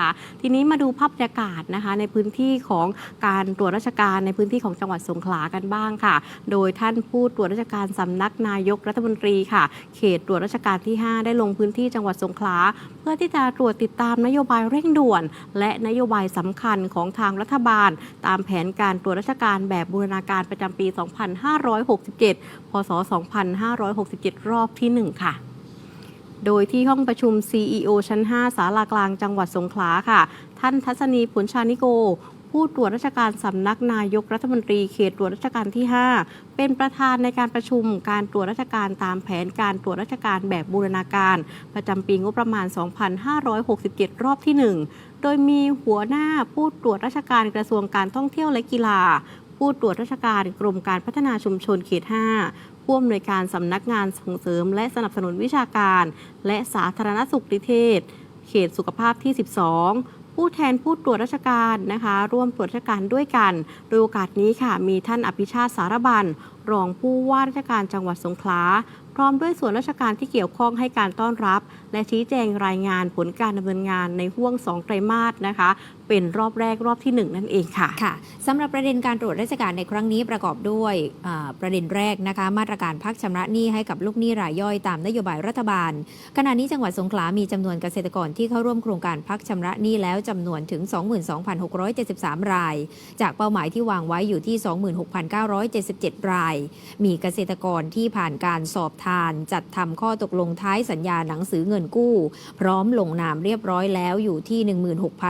ค่ะทีนี้มาดูภาพบรรยากาศนะคะ ในพื้นที่ของการตรวจราชการในพื้นที่ของจังหวัดสงขลากันบ้างค่ะ โดยท่านผู้ตรวจราชการสำนักนายกรัฐมนตรีค่ะ เขตตรวจราชการที่ 5 ได้ลงพื้นที่จังหวัดสงขลาเพื่อที่จะตรวจติดตามนโยบายเร่งด่วน และนโยบายสำคัญของทางรัฐบาล ตามแผนการตรวจราชการแบบบูรณาการประจำปี 2567 พศ 2567 รอบที่ 1 ค่ะ โดยที่ห้องประชุม CEO ชั้น5ศาลากลางจังหวัดสงขลาค่ะ ท่านทัศนีผลชานิโก ผู้ตรวจราชการสำนักนายกรัฐมนตรีเขตตรวจราชการที่ 5 เป็นประธานในการประชุมการตรวจราชการตามแผนการตรวจราชการแบบบูรณาการ ประจำปีงบประมาณ 2567 รอบที่ 1 โดยมีหัวหน้าผู้ตรวจราชการกระทรวงการท่องเที่ยวและกีฬาผู้ตรวจราชการกรมการพัฒนาชุมชนเขต 5 ผู้อำนวยการสำนักงานส่งเสริม และสนับสนุนวิชาการ และสาธารณสุขดิเทศ เขตสุขภาพที่ 12ผู้แทนผู้ตรวจราชการนะคะ ร่วมตรวจราชการด้วยกัน โดยโอกาสนี้ค่ะ มีท่านอภิชาติสารบัน รองผู้ว่าราชการจังหวัดสงขลา พร้อมด้วยส่วนราชการที่เกี่ยวข้องให้การต้อนรับ และชี้แจงรายงานผลการดำเนินงานในห่วง 2 ไตรมาสนะคะ เป็นรอบแรกรอบที่ 1 นั่นเองค่ะค่ะสำหรับประเด็นการตรวจราชการในครั้งนี้ประกอบด้วยประเด็นแรกนะคะ มาตรการพักชำระหนี้ให้กับลูกหนี้รายย่อยตามนโยบายรัฐบาล ขณะนี้จังหวัดสงขลามีจำนวนเกษตรกรที่เข้าร่วมโครงการพักชำระหนี้แล้วจำนวนถึง 22,673 ราย จากเป้าหมายที่วางไว้อยู่ที่ 26,977 ราย มีเกษตรกรที่ผ่านการสอบทาน จัดทำข้อตกลงท้ายสัญญาหนังสือเงินกู้ พร้อมลงนามเรียบร้อยแล้วอยู่ที่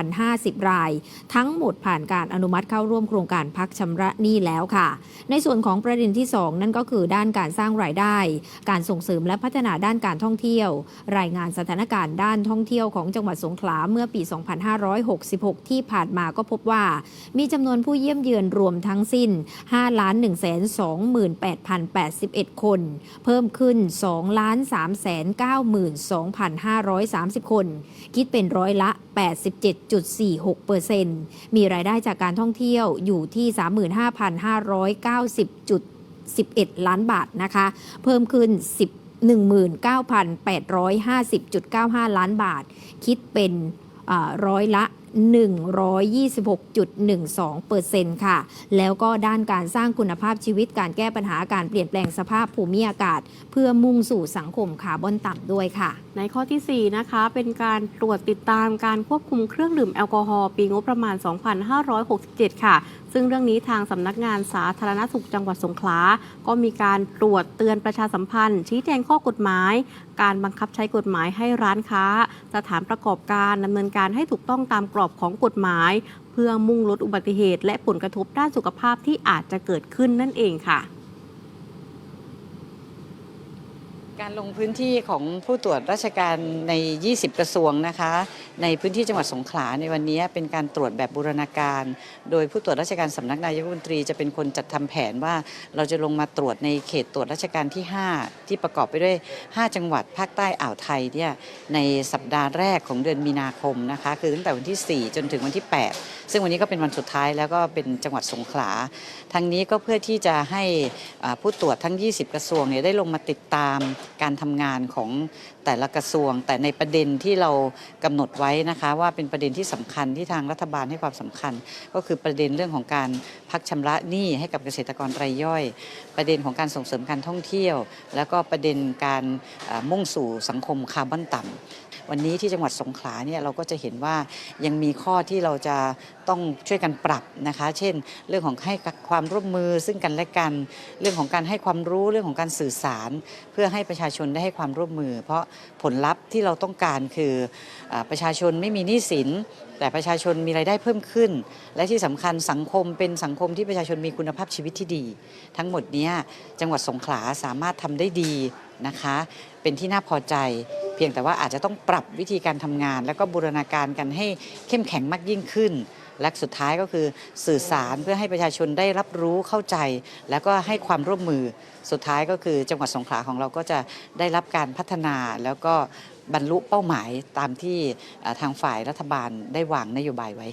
16,050 ราย ทั้งหมดผ่านการอนุมัติเข้าร่วมโครงการพักชำระหนี้แล้วค่ะ ในส่วนของประเด็นที่ 2 นั่นก็คือด้านการสร้างรายได้ การส่งเสริมและพัฒนาด้านการท่องเที่ยว รายงานสถานการณ์ด้านท่องเที่ยวของจังหวัดสงขลาเมื่อปี 2566 ที่ผ่านมาก็พบว่า มีจำนวนผู้เยี่ยมเยือนรวมทั้งสิ้น 5 1 2 8 0 8 1 คน เพิ่มขึ้นึ้น2 3 9 2 5 3 0 คน คิดเป็นร้อยละ 87.46%มีรายได้จากการท่องเที่ยวอยู่ที่ 35,590.11 ล้านบาทนะคะ เพิ่มขึ้น 10 19,850.95 ล้านบาท คิดเป็นร้อยละ 126.12เปอร์เซนต์ค่ะ แล้วก็ด้านการสร้างคุณภาพชีวิตการแก้ปัญหาการเปลี่ยนแปลงสภาพภูมิอากาศ เพื่อมุ่งสู่สังคมคาร์บอนต่ำด้วยค่ะ ในข้อที่ 4 นะคะ เป็นการตรวจติดตามการควบคุมเครื่องดื่มแอลกอฮอล์ปีงบประมาณ 2567 ค่ะซึ่งเรื่องนี้ทางสำนักงานสาธารณสุขจังหวัดสงขลา ก็มีการตรวจเตือนประชาสัมพันธ์ ชี้แจงข้อกฎหมาย การบังคับใช้กฎหมายให้ร้านค้า สถานประกอบการดำเนินการให้ถูกต้องตามกรอบของกฎหมาย เพื่อมุ่งลดอุบัติเหตุ และผลกระทบด้านสุขภาพที่อาจจะเกิดขึ้นนั่นเองค่ะ การลงพื้นที่ของผู้ตรวจราชการใน 20 กระทรวงนะคะ ในพื้นที่จังหวัดสงขลาในวันนี้เป็นการตรวจแบบบูรณาการ โดยผู้ตรวจราชการสำนักนายกรัฐมนตรีจะเป็นคนจัดทำแผนว่าเราจะลงมาตรวจในเขตตรวจราชการที่ 5 ที่ประกอบไปด้วย 5 จังหวัดภาคใต้อ่าวไทยเนี่ยในสัปดาห์แรกของเดือนมีนาคมนะคะ คือตั้งแต่วันที่ 4 จนถึงวันที่ 8 ซึ่งวันนี้ก็เป็นวันสุดท้ายแล้วก็เป็นจังหวัดสงขลาทางนี้ก็เพื่อที่จะให้ผู้ตรวจทั้ง 20 กระทรวงเนี่ยได้ลงมาติดตามการทำงานของแต่ละกระทรวง แต่ในประเด็นที่เรากำหนดไว้นะคะว่าเป็นประเด็นที่สำคัญที่ทางรัฐบาลให้ความสำคัญ ก็คือประเด็นเรื่องของการพักชำระหนี้ให้กับเกษตรกรรายย่อย ประเด็นของการส่งเสริมการท่องเที่ยว แล้วก็ประเด็นการมุ่งสู่สังคมคาร์บอนต่ำ วันนี้ที่จังหวัดสงขลาเนี่ยเราก็จะเห็นว่ายังมีข้อที่เราจะต้องช่วยกันปรับนะคะ เช่น เรื่องของให้ความร่วมมือซึ่งกันและกัน เรื่องของการให้ความรู้เรื่องของการสื่อสาร เพื่อให้ประชาชนได้ให้ความร่วมมือ เพราะผลลัพธ์ที่เราต้องการคืออประชาชนไม่มีหนี้สินแต่ประชาชนมีรายได้เพิ่มขึ้น และที่สำคัญสังคมเป็นสังคมที่ประชาชนมีคุณภาพชีวิตที่ดี ทั้งหมดเนี้ยจังหวัดสงขลาสามารถทำได้ดีนะคะ เป็นที่น่าพอใจ เพียงแต่ว่าอาจจะต้องปรับวิธีการทำงาน แล้วก็บูรณาการกันให้เข้มแข็งมากยิ่งขึ้น และสุดท้ายก็คือสื่อสารเพื่อให้ประชาชนได้รับรู้เข้าใจ แล้วก็ให้ความร่วมมือสุดท้ายก็คือจังหวัดสงขลาของเราก็จะได้รับการพัฒนาแล้วก็บรรลุเป้าหมายตามที่ทางฝ่ายรัฐบาลได้วางนโยบายไว้